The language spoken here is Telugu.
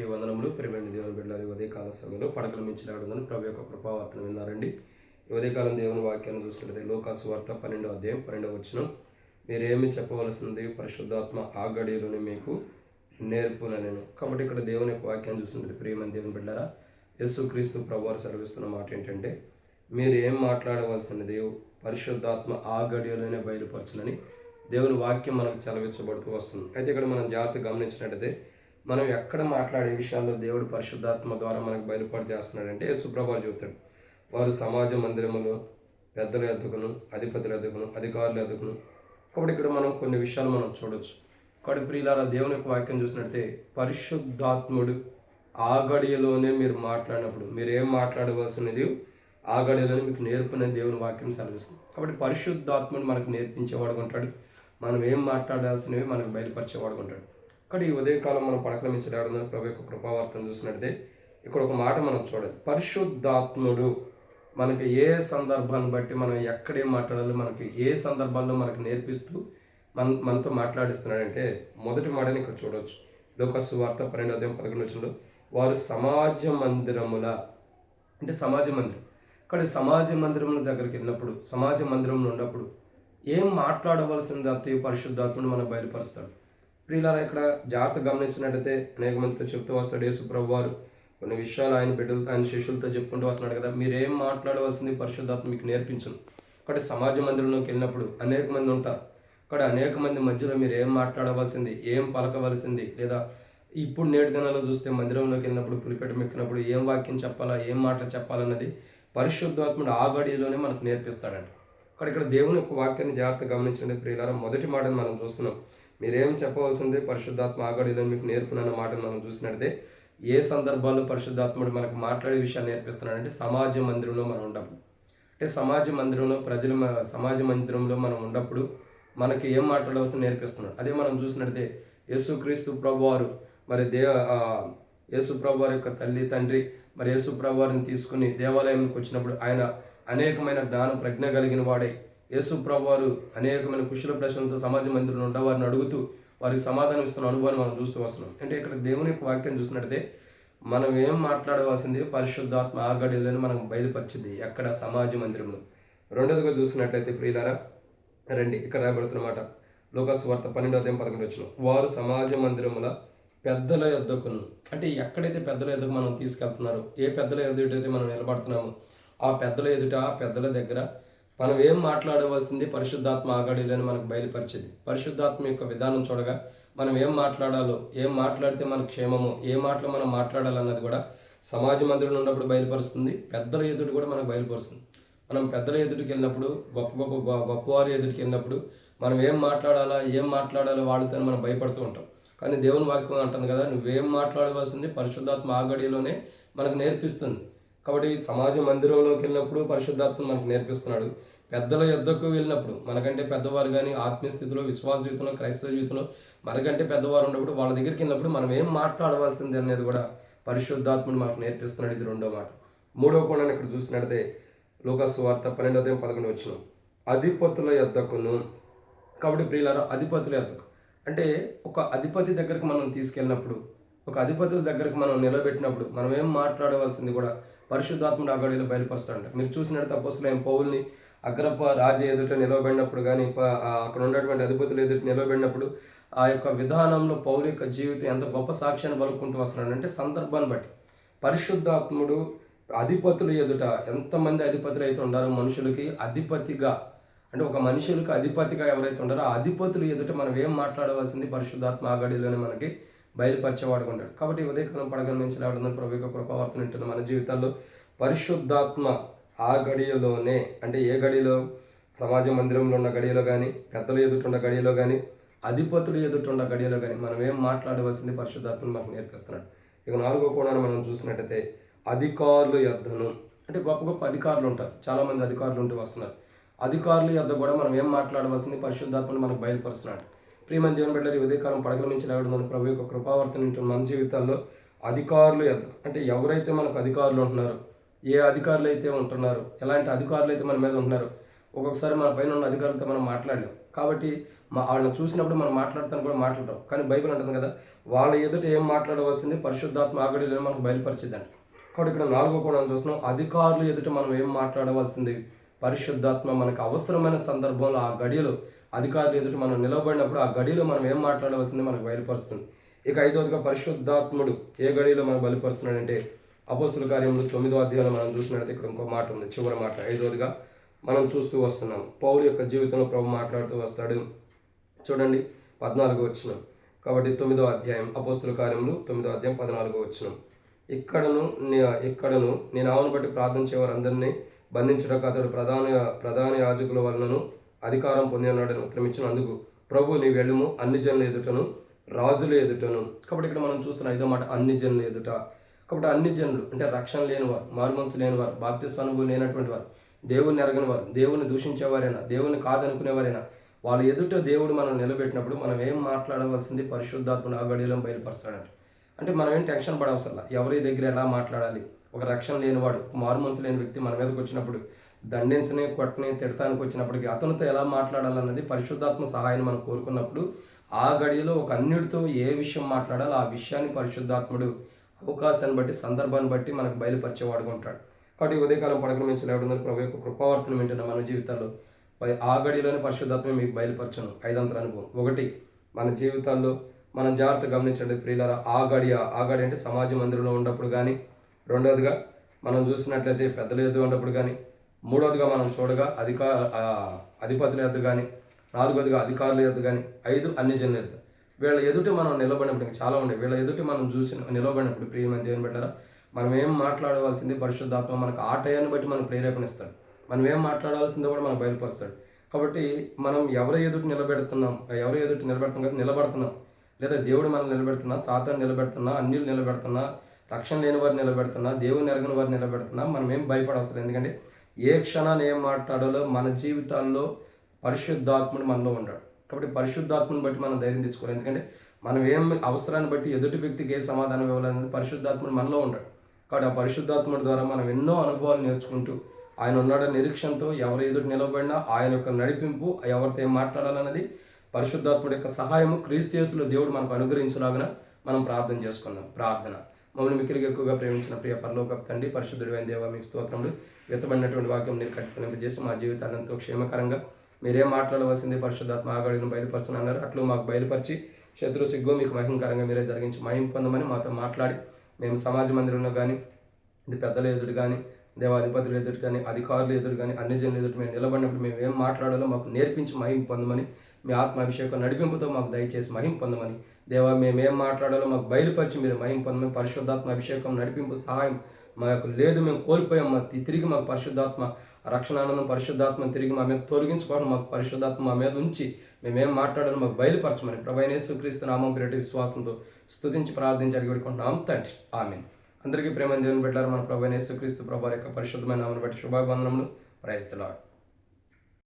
అందరికీ వందనములు. పెరిగండి దేవుని బిడ్డలు ఉదయకాల సమయంలో పడకలు మించినాడుందని ప్రభు యొక్క కృపావార్తను విన్నారండి. ఉదయకాలం దేవుని వాక్యాన్ని చూసినట్లయితే లోకాసు వార్త పన్నెండో అధ్యాయం పన్నెండవ వచ్చిన మీరేమి చెప్పవలసింది పరిశుద్ధాత్మ ఆ గడియలోనే మీకు నేర్పున నేను కాబట్టి ఇక్కడ దేవుని యొక్క వాక్యాన్ని చూసినట్లయితే ప్రియమైన దేవుని బిడ్డారా యేసు క్రీస్తు ప్రభువారు సెలవిస్తున్న మాట ఏంటంటే మీరు ఏం మాట్లాడవలసినది? పరిశుద్ధాత్మ ఆ గడియలోనే బయలుపరచునని దేవుని వాక్యం మనకు చలవించబడుతూ వస్తుంది. అయితే ఇక్కడ మనం జాగ్రత్తగా గమనించినట్టయితే మనం ఎక్కడ మాట్లాడే విషయాల్లో దేవుడు పరిశుద్ధాత్మ ద్వారా మనకు బయలుపాటు చేస్తున్నాడంటే సుప్రభాలు చెబుతాడు. వారు సమాజ మందిరములో పెద్దల ఎద్దుకును అధిపతుల ఎద్దుకును అధికారుల ఎదుగును. కాబట్టి ఇక్కడ మనం కొన్ని విషయాలు మనం చూడొచ్చు. కాబట్టి ప్రియులారా దేవుని యొక్క వాక్యం చూసినట్టే పరిశుద్ధాత్ముడు ఆ గడియలోనే మీరు మాట్లాడినప్పుడు మీరు ఏం మాట్లాడవలసినది? ఆ గడియలోనే మీకు నేర్పునే దేవుని వాక్యం సెలవిస్తుంది. కాబట్టి పరిశుద్ధాత్ముడు మనకు నేర్పించేవాడు ఉంటాడు. మనం ఏం మాట్లాడాల్సినవి మనకు బయలుపరిచేవాడు ఉంటాడు. ఇక్కడ ఈ ఉదయకాలం మనం పడకలమించడాడు ప్రభు యొక్క కృపావార్తను చూసినట్టే ఇక్కడ ఒక మాట మనం చూడాలి పరిశుద్ధాత్ముడు మనకి ఏ సందర్భాన్ని బట్టి మనం ఎక్కడేం మాట్లాడాలో మనకి ఏ సందర్భాల్లో మనకు నేర్పిస్తూ మన మనతో మాట్లాడిస్తున్నాడంటే మొదటి మాటని ఇక్కడ చూడవచ్చు లోకస్సు వార్త పన్నెండు ఉదయం పదకొండు వచ్చిన వారు సమాజ మందిరముల అంటే సమాజ మందిరం. ఇక్కడ సమాజ మందిరం దగ్గరికి వెళ్ళినప్పుడు సమాజ మందిరంలో ఉన్నప్పుడు ఏం మాట్లాడవలసింది అతి పరిశుద్ధాత్ముడు మనకు బయలుపరుస్తాడు? ప్రియులారా ఇక్కడ జాగ్రత్త గమనించినట్టయితే అనేక మందితో చెప్తూ వస్తాడు యేసుప్రభు వారు కొన్ని విషయాలు ఆయన బిడ్డలు ఆయన శిష్యులతో చెప్పుకుంటూ వస్తున్నాడు కదా. మీరేం మాట్లాడవలసింది పరిశుద్ధాత్మ మీకు నేర్పించను. ఇక్కడ సమాజ మందిరంలోకి వెళ్ళినప్పుడు అనేక మంది ఉంటారు. ఇక్కడ అనేక మంది మధ్యలో మీరు ఏం మాట్లాడవలసింది ఏం పలకవలసింది లేదా ఇప్పుడు నేటి దినాల్లో చూస్తే మందిరంలోకి వెళ్ళినప్పుడు పులిపెట్ట మెక్కినప్పుడు ఏం వాక్యం చెప్పాలా ఏం మాటలు చెప్పాలన్నది పరిశుద్ధాత్ముడు ఆ గడిలోనే మనకు నేర్పిస్తాడంట. అక్కడ ఇక్కడ దేవుని యొక్క వాక్యాన్ని జాగ్రత్తగా గమనించండి ప్రియులారా. మొదటి మాటను మనం చూస్తున్నాం. మీరేం చెప్పవలసింది? పరిశుద్ధాత్మ ఆగడిలో మీకు నేర్పునన్న మాటను మనం చూసినట్టే ఏ సందర్భాల్లో పరిశుద్ధాత్ముడు మనకు మాట్లాడే విషయాలు నేర్పిస్తున్నాడంటే సమాజ మందిరంలో మనం ఉండప్పుడు అంటే సమాజ మందిరంలో ప్రజల సమాజ మందిరంలో మనం ఉన్నప్పుడు మనకి ఏం మాట్లాడవలసిన నేర్పిస్తున్నాడు. అదే మనం చూసినట్టే యేసుక్రీస్తు ప్రభువారు మరి దే యేసు యేసు ప్రభువారి యొక్క తల్లి తండ్రి మరి యేసు ప్రభువారిని తీసుకుని దేవాలయంకి వచ్చినప్పుడు ఆయన అనేకమైన జ్ఞాన ప్రజ్ఞ కలిగిన వాడే. యేసు ప్రభువారు అనేకమైన కుశల ప్రశ్నలతో సమాజ మందిరంలో ఉన్న వారిని అడుగుతూ వారికి సమాధానం ఇస్తున్న అనుభవాన్ని మనం చూస్తూ వస్తున్నాం. అంటే ఇక్కడ దేవుని యొక్క వాక్యం చూసినట్టయితే మనం ఏం మాట్లాడవలసింది? పరిశుద్ధాత్మ ఆ మనకు మనం బయలుపరిచింది ఎక్కడ? సమాజ మందిరంలో. రెండోదిగా చూసినట్లయితే ప్రియులారా రండి ఇక్కడ రాబడుతున్నమాట లోకస్ వార్త పన్నెండో అధ్యాయం పదకొండు వచ్చిన వారు సమాజ మందిరముల పెద్దల ఎద్దకును అంటే ఎక్కడైతే పెద్దల ఎద్దకు మనం తీసుకెళ్తున్నారో ఏ పెద్దల ఎదుటైతే మనం నిలబడుతున్నామో ఆ పెద్దల ఎదుట ఆ పెద్దల దగ్గర మనం ఏం మాట్లాడవలసింది పరిశుద్ధాత్మ ఆగడిలని మనకు బయలుపరిచేది. పరిశుద్ధాత్మ యొక్క విధానం చూడగా మనం ఏం మాట్లాడాలో ఏం మాట్లాడితే మన క్షేమమో ఏ మాటలు మనం మాట్లాడాలన్నది కూడా సమాజ మందిరంలో ఉన్నప్పుడు బయలుపరుస్తుంది. పెద్దల ఎదుటి కూడా మనకు బయలుపరుస్తుంది. మనం పెద్దల ఎదుటికి వెళ్ళినప్పుడు గొప్ప గొప్ప గొప్పవారి ఎదుటికి వెళ్ళినప్పుడు మనం ఏం మాట్లాడాలా ఏం మాట్లాడాలో వాళ్ళతో మనం భయపడుతూ ఉంటాం. కానీ దేవుని వాక్యం అంటుంది కదా నువ్వేం మాట్లాడవలసింది పరిశుద్ధాత్మ ఆగడిలోనే మనకు నేర్పిస్తుంది. కాబట్టి సమాజ మందిరంలోకి వెళ్ళినప్పుడు పరిశుద్ధాత్మ మనకు నేర్పిస్తున్నాడు. పెద్దల యుద్ధకు వెళ్ళినప్పుడు మనకంటే పెద్దవారు కానీ ఆత్మీయ స్థితిలో విశ్వాస జీవితంలో క్రైస్తవ జీవితంలో మనకంటే పెద్దవారు ఉన్నప్పుడు వాళ్ళ దగ్గరికి వెళ్ళినప్పుడు మనం ఏం మాట్లాడవలసింది అనేది కూడా పరిశుద్ధాత్ముడు మనకు నేర్పిస్తున్నాడు ఇది రెండో మాట. మూడో కోణాన్ని ఇక్కడ చూసినట్టే లోకస్ వార్త పన్నెండో ఉదయం పదకొండు వచ్చిన అధిపతుల యొద్దకును. కాబట్టి ప్రియులారా అధిపతుల యొద్దకు. అంటే ఒక అధిపతి దగ్గరకు మనం తీసుకెళ్ళినప్పుడు ఒక అధిపతుల దగ్గరకు మనం నిలబెట్టినప్పుడు మనం ఏం మాట్లాడవలసింది కూడా పరిశుద్ధాత్ముడు అగడిలో బయలుపరుస్తాడంట. మీరు చూసినట్టు తప్పసులు ఏం పౌల్ని అగ్రప రాజు ఎదుట నిలవబడినప్పుడు కానీ అక్కడ ఉన్నటువంటి అధిపతులు ఎదుట నిలవబడినప్పుడు ఆ యొక్క విధానంలో పౌరు యొక్క జీవితం ఎంత గొప్ప సాక్ష్యాన్ని పలుకుంటూ వస్తున్నాడంటే సందర్భాన్ని బట్టి. పరిశుద్ధాత్ముడు అధిపతుల ఎదుట ఎంతమంది అధిపతులు అయితే ఉండారో మనుషులకి అధిపతిగా అంటే ఒక మనుషులకు అధిపతిగా ఎవరైతే ఉండారో ఆ అధిపతులు ఎదుట మనం ఏం మాట్లాడవలసింది? పరిశుద్ధాత్మ ఆగడిలోనే మనకి బయలుపరిచేవాడు ఉంటాడు. కాబట్టి ఉదయకాలం పడగల నుంచి రావడం ప్రభు యొక్క కృపావర్తన ఉంటుంది మన జీవితాల్లో పరిశుద్ధాత్మ ఆ గడియలోనే అంటే ఏ గడిలో? సమాజ మందిరంలో ఉన్న గడియలో కానీ పెద్దల ఎదుట గడియలో కానీ అధిపతులు ఎదుట గడియలో కానీ మనం ఏం మాట్లాడవలసింది పరిశుద్ధాత్మను మనకు నేర్పిస్తున్నాడు. ఇక నాలుగో కోణాన్ని మనం చూసినట్టయితే అధికారులు యొద్దను అంటే గొప్ప గొప్ప అధికారులు ఉంటారు. చాలామంది అధికారులు ఉంటూ వస్తున్నారు. అధికారుల యొద్ద కూడా మనం ఏం మాట్లాడవలసింది పరిశుద్ధాత్మను మనకు బయలుపరుస్తున్నాడు. ప్రియమైన దేవుని బిడ్డలు ఈ ఉదయకాలం పడకల నుంచి లేవడం ప్రభు యొక్క కృపావర్తన మన జీవితాల్లో అధికారులు యొద్ద అంటే ఎవరైతే మనకు అధికారులు ఉంటున్నారో ఏ అధికారులు అయితే ఉంటున్నారు ఎలాంటి అధికారులు అయితే మన మీద ఉంటున్నారు ఒక్కొక్కసారి మన పైన ఉన్న అధికారులతో మనం మాట్లాడలేం. కాబట్టి మా వాళ్ళని చూసినప్పుడు మనం మాట్లాడతాను కూడా మాట్లాడడం కానీ బైబిల్ అంటుంది కదా వాళ్ళ ఎదుట ఏం మాట్లాడవలసింది పరిశుద్ధాత్మ ఆగడిలో మనకు బయలుపరిచిద్దండి కాబట్టి ఇక్కడ నాలుగో కోణం చూస్తున్నాం అధికారులు ఎదుట మనం ఏం మాట్లాడవలసింది? పరిశుద్ధాత్మ మనకు అవసరమైన సందర్భంలో ఆ గడియలో అధికారులు ఎదుట మనం నిలబడినప్పుడు ఆ గడిలో మనం ఏం మాట్లాడవలసింది మనకు బయలుపరుస్తుంది? ఇక ఐదవదిగా పరిశుద్ధాత్ముడు ఏ గడిలో మనకు బయలుపరుస్తున్నాడంటే అపోస్తుల కార్యములు తొమ్మిదో అధ్యాయంలో మనం చూసినట్టు ఇక్కడ ఇంకో మాట ఉంది. చివరి మాట ఐదోదిగా మనం చూస్తూ వస్తున్నాం. పౌలు యొక్క జీవితంలో ప్రభు మాట్లాడుతూ వస్తాడు. చూడండి పద్నాలుగో వచ్చిన కాబట్టి తొమ్మిదో అధ్యాయం అపోస్తుల కార్యములు తొమ్మిదో అధ్యాయం పద్నాలుగో వచ్చిన ఇక్కడను ఇక్కడను నేను ఆవును బట్టి ప్రార్థన చేయవారందరినీ బంధించుటకు అతడు ప్రధాన ప్రధాన యాజకుల వలనను అధికారం పొంది ఉన్నాడని ఉత్తరమిచ్చినందుకు ప్రభు నీ వెళ్ళుము అన్ని జనుల ఎదుటను రాజుల ఎదుటను. కాబట్టి ఇక్కడ మనం చూస్తున్న ఐదో మాట అన్ని జనుల ఎదుట. కాబట్టి అన్ని జనులు అంటే రక్షణ లేనివారు మారుమనసు లేనివారు బాప్తిస్వ అనుభవం లేనటువంటి వారు దేవుణ్ణి ఎరగని వారు దూషించేవారైనా దేవుణ్ణి కాదనుకునేవారైనా వాళ్ళ ఎదుట దేవుడు మనం నిలబెట్టినప్పుడు మనం ఏం మాట్లాడవలసింది పరిశుద్ధాత్మను ఆ గడిలో బయలుపరుస్తాడంట. అంటే మనం ఏం టెన్షన్ పడవసరం ఎవరి దగ్గర ఎలా మాట్లాడాలి? ఒక రక్షణ లేనివాడు మారు మనసు లేని వ్యక్తి మన మీదకి వచ్చినప్పుడు దండించని కొట్టని తిడతానికి వచ్చినప్పటికీ అతనితో ఎలా మాట్లాడాలన్నది పరిశుద్ధాత్మ సహాయాన్ని మనం కోరుకున్నప్పుడు ఆ గడియలో ఒక అన్నిటితో ఏ విషయం మాట్లాడాలో ఆ విషయాన్ని పరిశుద్ధాత్ముడు అవకాశాన్ని బట్టి సందర్భాన్ని బట్టి మనకు బయలుపరిచేవాడు ఉంటాడు. కాబట్టి ఉదయకాలం పడకల నుంచి లేవడం ప్రభు యొక్క కృపావర్తనం వింటున్న మన జీవితాల్లో ఆ గడిలోని పరిశుద్ధాత్మ మీకు బయలుపరచను. ఐదంతర అనుభవం. ఒకటి మన జీవితాల్లో మనం జాగ్రత్త గమనించండి ప్రియులారా ఆ గడి ఆ గడి అంటే సమాజ మందిరంలో ఉన్నప్పుడు కానీ రెండవదిగా మనం చూసినట్లయితే పెద్దల ఎద్దు ఉన్నప్పుడు కానీ మూడవదిగా మనం చూడగా అధికార అధిపతుల ఎద్దు కానీ నాలుగవదిగా అధికారుల ఎద్దు కానీ ఐదు అన్ని జనుల ఎద్దు. వీళ్ళ ఎదుటి మనం నిలబడినప్పుడు ఇంకా చాలా ఉండే వీళ్ళ ఎదుటి మనం చూసి నిలబడినప్పుడు ప్రియమైన దేవుని పెట్టారా మనం ఏం మాట్లాడవలసింది పరిశుద్ధాత్మ మనకు ఆ టయాన్ని బట్టి మనం ప్రేరేపణిస్తాడు మనం ఏం మాట్లాడాల్సిందో కూడా మనకు బయలుపరుస్తాడు. కాబట్టి మనం ఎవరి ఎదుటి నిలబెడుతున్నాం ఎవరి ఎదుటి నిలబెడుతున్నాం కదా నిలబడుతున్నాం. లేదా దేవుడు మనం నిలబెడుతున్నా సాతాను నిలబెడుతున్నా అన్యులు నిలబెడుతున్నా రక్షణ లేని వారు నిలబెడుతున్నా దేవుని ఎరగని వారిని నిలబెడుతున్నా మనం ఏం భయపడవసరం. ఎందుకంటే ఏ క్షణాన్ని ఏం మాట్లాడాలో మన జీవితాల్లో పరిశుద్ధాత్ముడు మనలో ఉన్నాడు కాబట్టి పరిశుద్ధాత్మను బట్టి మనం ధైర్యం తెచ్చుకోవాలి. ఎందుకంటే మనం ఏం అవసరాన్ని బట్టి ఎదుటి వ్యక్తికి ఏ సమాధానం ఇవ్వాలనేది పరిశుద్ధాత్ముడు మనలో ఉంటాడు. కాబట్టి ఆ పరిశుద్ధాత్ముడి ద్వారా మనం ఎన్నో అనుభవాలు నేర్చుకుంటూ ఆయన ఉన్నాడ నిరీక్షణతో ఎవరు ఎదుటి నిలబడినా ఆయన యొక్క నడిపింపు ఎవరితో ఏం మాట్లాడాలన్నది పరిశుద్ధాత్ముడి యొక్క సహాయము. క్రీస్తులో దేవుడు మనకు అనుగ్రహించలాగిన మనం ప్రార్థన చేసుకుందాం ప్రార్థన. మమ్మల్ని మిక్కిలిగా ఎక్కువగా ప్రేమించిన ప్రియ పరలోక తండ్రి పరిశుద్ధుడైన దేవ మీకు స్తోత్రములు. వ్యతబడినటువంటి వాక్యం మీరు కట్టిఫలింపజేసి మా జీవితాలంతో క్షేమకరంగా మీరేం మాట్లాడవలసింది పరిశుద్ధాత్మ ఆగడిని బయలుపరచని అన్నారు. అట్లు మాకు బయలుపరిచి శత్రు సిగ్గు మీకు మహిమకరంగా మీరే జరిగించి మహిం పొందమని మాతో మాట్లాడి మేము సమాజ మందిరంలో కానీ ఇది పెద్దల ఎదురు కానీ దేవాధిపతులు ఎదురు కానీ అధికారులు ఎదురు కానీ అన్ని జనులు ఎదురు మేము నిలబడినప్పుడు మేము ఏం మాట్లాడాలో మాకు నేర్పించి మహిం పొందమని మీ ఆత్మాభిషేకం నడిపింపుతో మాకు దయచేసి మహిం పొందమని దేవా మేము ఏం మాట్లాడాలో మాకు బయలుపరిచి మీరు మహిం పొందమని పరిశుద్ధాత్మ అభిషేకం నడిపింపు సహాయం మా యొక్క లేదు మేము కోల్పోయాం మా తిరిగి మాకు పరిశుద్ధాత్మ రక్షణానందం పరిశుద్ధాత్మ తిరిగి మా మీద తొలగించుకోవడం మాకు పరిశుద్ధాత్మ మా మీద ఉంచి మేమేం మాట్లాడాలి మాకు బయలుపరచమని ప్రభైనేశ్వక్రీస్తు నామం పేరటి విశ్వాసంతో స్తుతించి ప్రార్థించి అడిగి పెట్టుకుంటున్నాం తండ్రి. ఆమె అందరికీ ప్రేమ దేవుని పెట్టారు మన ప్రభు యేసుక్రీస్తు ప్రభు యొక్క పరిశుద్ధమైన నామను బట్టి శుభాబంధనములు ప్రైజ్